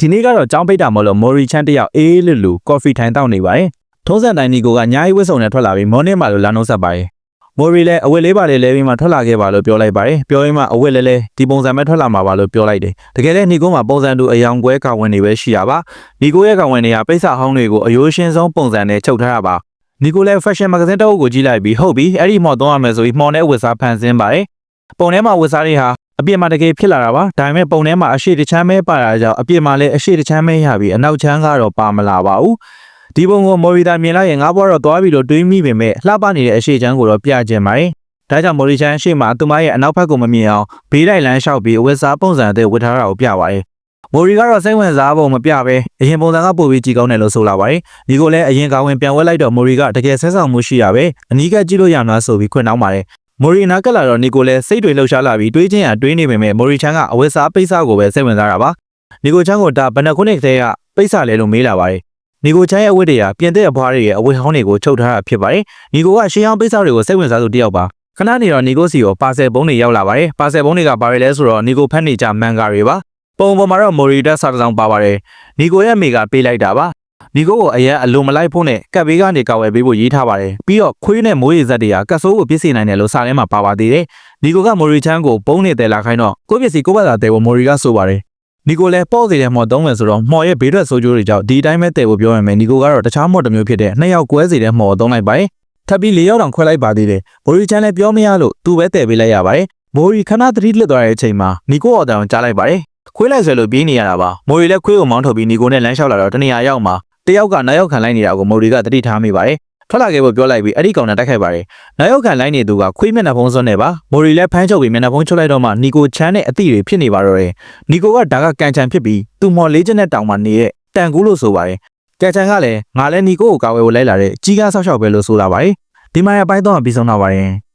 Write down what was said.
ဒီနေ့ကတော့ကြောင်းပိတ်တာမလို့မော်ရီချန်တယောက်အေးလူလူကော်ဖီထိုင်တောက်နေပါတယ်ထုံးစံတိုင်းနီကိုကညာကြီးဝစ်စုံနဲ့ထွက်လာပြီးမော်နစ်မာလို့လာနှုတ်ဆက်ပါတယ်မော်ရီလည်းအဝတ်လေးပါလေးလဲပြီးမှထွက်လာခဲ့ပါလို့ပြောလိုက်ပါတယ်ပြောရင်းမှအဝတ်လဲလဲဒီပုံစံပဲထွက်လာမှာပါလို့ပြောလိုက်တယ်တကယ်လည်းနီကိုမှာပုံစံတူအယောင်ကွဲကာဝင်နေပဲရှိရပါနီကိုရဲ့ကာဝင်တွေကပိတ်စာဟောင်းတွေကိုအယိုးရှင်းဆုံးပုံစံနဲ့ချုပ်ထားတာပါနီကိုလည်း fashion magazine တစ်အုပ်ကိုကြည့်လိုက်ပြီးဟုတ်ပြီအဲ့ဒီမော်သုံးရမယ်ဆိုပြီးမော်နဲ့ဝတ်စားဖန်ဆင်းပါတယ်ပုံထဲမှာဝတ်စားတွေဟာ အပြင်မှာတကယ်ဖြစ်လာတာပါဒါပေမဲ့ပုံထဲမှာအရှိတချမ်းပဲပါတာကြောင့်အပြင်မှာလည်းအရှိတချမ်းပဲရပြီးအနောက်ချမ်းကတော့ပါမလာပါဘူးဒီပုံကိုမော်ရီတာမြင်လိုက်ရင်ငါဘွားတော့သွားပြီးတော့တွေးမိပေမဲ့လှပနေတဲ့အရှိချမ်းကိုတော့ပြကျင်ပါတယ်ဒါကြောင့်မော်ရီချမ်းရှေ့မှာသူမရဲ့အနောက်ဘက်ကိုမမြင်အောင်ဘေးတိုက်လမ်းလျှောက်ပြီးအဝတ်စားပုံစံအသစ်ဝတ်ထားတာကိုပြပါတယ်မော်ရီကတော့စိတ်ဝင်စားပုံမပြဘဲအရင်ပုံစံကပို့ပြီးကြည်ကောင်းတယ်လို့ဆိုလာပါတယ်ဒီကိုလည်းအရင်ကဝင်ပြန်ဝဲလိုက်တော့မော်ရီကတကယ်ဆက်ဆောင်မှုရှိရပဲအနီးကကြည့်လို့ရမှာဆိုပြီးခွင့်တောင်းပါတယ် မော်ရီနာကလာတော့နီကိုလည်းစိတ်တွေလှုပ်ရှားလာပြီးတွေးချင်းရတွေးနေပေမဲ့မော်ရီချန်ကအဝတ်စားပိတ်စားကိုပဲစိတ်ဝင်စားတာပါနီကိုချန်ကဒါဘယ်နှခုနှစ်တည်းကပိတ်စားလဲလို့မေးလာပါတယ်နီကိုချန်ရဲ့အဝတ်တွေကပြင်တဲ့အဖွားတွေရဲ့အဝတ်ဟောင်းတွေကိုချုပ်ထားတာဖြစ်ပါတယ်နီကိုကရှေးဟောင်းပိတ်စားတွေကိုစိတ်ဝင်စားသူတစ်ယောက်ပါခဏနေတော့နီကိုစီကိုပါဆယ်ပုံးတွေရောက်လာပါတယ်ပါဆယ်ပုံးတွေကဘာတွေလဲဆိုတော့နီကိုဖက်နေကြမန်ဂါတွေပါပုံပေါ်မှာတော့မော်ရီတက်စာတစ်စောင်ပါပါတယ်နီကိုရဲ့မိကပေးလိုက်တာပါ နီကိုကိုအရင်အလိုမလိုက်ဖို့နဲ့ကပ်ဘေးကနေကောက်ဝဲပေးဖို့ရေးထားပါတယ်ပြီးတော့ခွေးနဲ့မိုးရည်ဇက်တွေကကတ်ဆိုးကိုပြစ်စီနိုင်တယ်လို့စာထဲမှာပါပါသေးတယ်နီကိုကမော်ရီချန်ကိုပုံးနေတယ်လာခိုင်းတော့ကိုယ့်ပစ္စည်းကိုယ့်ဘာသာတယ်ဖို့မော်ရီကဆိုပါတယ်နီကိုလည်းပေါ့စီတဲ့မော်သုံးမယ်ဆိုတော့မော်ရဲ့ဘေးထွက်ဆိုးကျိုးတွေကြောင့်ဒီအတိုင်းပဲတယ်ဖို့ပြောရမယ်နီကိုကတော့တခြားမော်တစ်မျိုးဖြစ်တဲ့နှစ်ယောက်ကွဲစီတဲ့မော်ကိုသုံးလိုက်ပါတယ်ထပ်ပြီး၄ယောက်တောင်ခွဲလိုက်ပါသေးတယ်မော်ရီချန်လည်းပြောမရလို့သူ့ပဲတယ်ပေးလိုက်ရပါတယ်မိုးရီခဏသတိလစ်သွားတဲ့အချိန်မှာနီကိုအော်တန်ကိုကြားလိုက်ပါတယ်ခွေးလိုက်ဆွဲလို့ပြေးနေရတာပါမိုးရီလည်းခွေးကိုမောင်းထုတ်ပြီးနီကိုနဲ့လမ်းလျှောက်လာတော့တနေရာရောက်မှာ တယောက်ကနောက်ရောက်ခံလိုက်နေတာကိုမိုးရီကသတိထားမိပါတယ်ထွက်လာခဲ့ဖို့ပြောလိုက်ပြီးအဲ့ဒီကောင်နဲ့တိုက်ခိုက်ပါတယ်နောက်ရောက်ခံလိုက်နေသူကခွေးမျက်နှာဖုံးစွန်းနေပါမိုးရီလည်းဖမ်းချုပ်ပြီးမျက်နှာဖုံးချုပ်လိုက်တော့မှနီကိုချမ်းနဲ့အသည့်တွေဖြစ်နေပါတော့တယ်နီကိုကဒါကကန်ချန်ဖြစ်ပြီးသူ့မော်လေးချက်နဲ့တောင်မှနေတဲ့တန်ကူးလို့ဆိုပါတယ်ကန်ချန်ကလည်းငါလည်းနီကိုကိုကာဝယ်ဖို့လိုက်လာတဲ့ကြီးကားဆောက်ရှောက်ပဲလို့ဆိုလာပါတယ်ဒီမှာရပိုင်းတော့ပြီးဆုံးတော့ပါတယ်